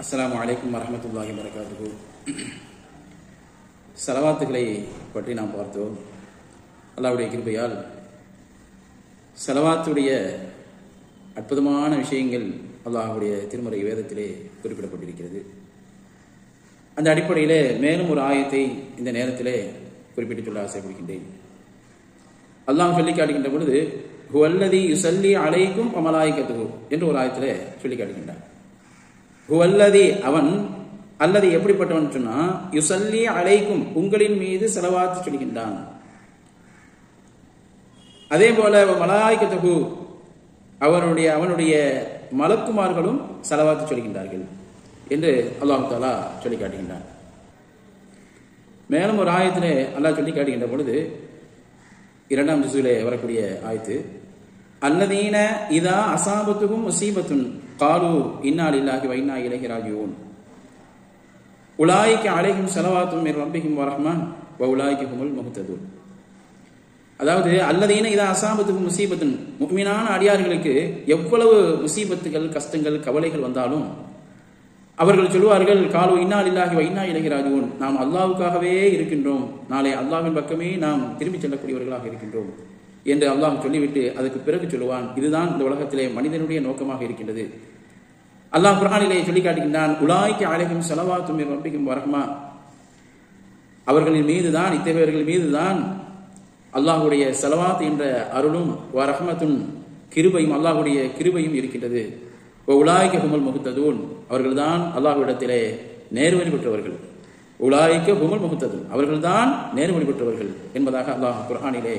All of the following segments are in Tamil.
அலைக்கும் வரமத்துல்லாஹி வரகாத்துக்கு செலவாத்துகளை பற்றி நாம் பார்த்தோம். அல்லாவுடைய கிருபையால் செலவாத்துடைய அற்புதமான விஷயங்கள் அல்லாஹுடைய திருமறை வேதத்திலே குறிப்பிடப்பட்டிருக்கிறது. அந்த அடிப்படையில் மேலும் ஒரு ஆயத்தை இந்த நேரத்திலே குறிப்பிட்டு சொல்ல ஆசைப்படுகின்றேன். அல்லாஹ் சொல்லி காட்டுகின்ற பொழுது ஹுவல்லதி யுசல்லி அலைக்கும் அமலாய்கத்துகு என்று ஒரு ஆயத்தில் சொல்லி காட்டுகின்றார் ஹுவல்லதி அவன் அல்லது எப்படிப்பட்டவன் சொன்னா யுசல்லி அலைக்கும் உங்களின் மீது செலவாத்து சொல்கின்றான். அதே போல மலாய்கத்துகு அவனுடைய அவனுடைய மலக்குமார்களும் செலவாத்து சொல்கின்றார்கள் என்று அல்லாஹு தாலா சொல்லி காட்டுகின்றான். மேலும் ஒரு ஆயத்திலே அல்லாஹ் சொல்லி காட்டுகின்ற பொழுது இரண்டாம் திசுவிலே வரக்கூடிய ஆயத்து அல்லதீன இதா அசாபத்துகும் முசீபத்துன். காலு இன்னால் இல்லாஹி வைனா இலகி ராஜியோன் உலாய்க்கு அலைகும் செலவாத்தும் மேல் ரப்பிக்கும் வரஹ்மான் வ உலாய்க்கு ஹுமுல் முகத்தது அதாவது அல்லதீன இதா அசாபத்துக்கும் முசீபத்துன். முக்மீனான அடியார்களுக்கு எவ்வளவு முசீபத்துகள் கஷ்டங்கள் கவலைகள் வந்தாலும் அவர்கள் சொல்வார்கள் காலு இன்னால் இல்லாஹி வைனா இலகிறாஜுவோன் நாம் அல்லாவுக்காகவே இருக்கின்றோம். நாளை அல்லாவின் பக்கமே நாம் திரும்பிச் செல்லக்கூடியவர்களாக இருக்கின்றோம். என்று அல்லாஹ் சொல்லிவிட்டு அதுக்கு பிறகு சொல்லுவான் இதுதான் இந்த உலகத்திலே மனிதனுடைய நோக்கமாக இருக்கின்றது. அல்லாஹ் குரானிலே சொல்லி காட்டுகின்றான் உலாய்க்கு அழகும் செலவாத்தும் ரப்பிக்கும் வரகுமா அவர்களின் மீதுதான் இத்தகையவர்கள் மீதுதான் அல்லாஹுடைய செலவாத் என்ற அருளும் ரஹமத்தும் கிருபையும் அல்லாஹுடைய கிருபையும் இருக்கின்றது. உலாய்க்க ஹுமல் முகுத்ததூன் அவர்கள்தான் அல்லாஹுவிடத்திலே நேர்வழி பெற்றவர்கள். உலாய்க்க ஹுமல் முகுத்ததூன் அவர்கள்தான் நேர்வழி பெற்றவர்கள் என்பதாக அல்லாஹ் குர்ஹானிலே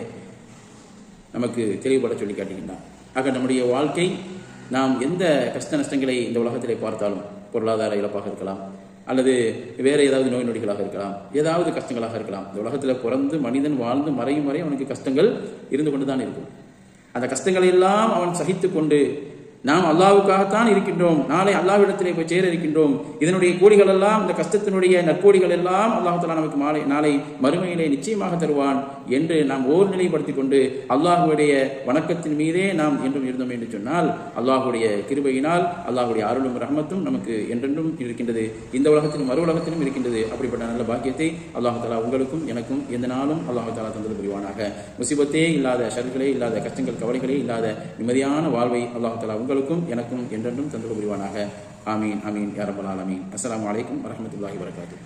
நமக்கு தெளிவுபட சொல்லி காட்டுகின்றான் ஆக நம்முடைய வாழ்க்கை நாம் எந்த கஷ்ட நஷ்டங்களை இந்த உலகத்திலே பார்த்தாலும் பொருளாதார இழப்பாக இருக்கலாம் அல்லது வேறு ஏதாவது நோய் நொடிகளாக இருக்கலாம் ஏதாவது கஷ்டங்களாக இருக்கலாம். இந்த உலகத்தில் பிறந்து மனிதன் வாழ்ந்து மறையும் வரை அவனுக்கு கஷ்டங்கள் இருந்து கொண்டு தான் இருக்கும். அந்த கஷ்டங்களை எல்லாம் அவன் சகித்து கொண்டு நாம் அல்லாவுக்காகத்தான் இருக்கின்றோம். நாளை அல்லாவிடத்திலே போய் சேர இருக்கின்றோம். இதனுடைய கூலிகள் எல்லாம் இந்த கஷ்டத்தினுடைய நற்கூலிகள் எல்லாம் அல்லாஹாலா நமக்கு மாலை நாளை மறுமையிலே நிச்சயமாக தருவான் என்று நாம் ஓர் நிலைப்படுத்திக் கொண்டு அல்லாஹுடைய வணக்கத்தின் மீதே நாம் என்றும் இருந்தோம் என்று சொன்னால் அல்லாஹுடைய கிருபையினால் அல்லாஹுடைய அருளும் ரஹமத்தும் நமக்கு என்றென்றும் இருக்கின்றது. இந்த உலகத்திலும் மறு உலகத்திலும் இருக்கின்றது. அப்படிப்பட்ட நல்ல பாக்கியத்தை அல்லாஹாலா உங்களுக்கும் எனக்கும் எந்த நாளும் அல்லாஹாலா தந்தது புரிவானாக. முசிபத்தே இல்லாத ஷர்களே இல்லாத கஷ்டங்கள் கவலைகளே இல்லாத நிம்மதியான வாழ்வை அல்லாஹு உங்கள் உங்களுக்கும் எனக்கும் என்றென்றும் தந்தது புரிவானாக ஆமீன் அமீன் யாரபலால் அமீன் அஸ்லாம் வலைக்கம் வரமத்துல்லாஹி வரகாத்து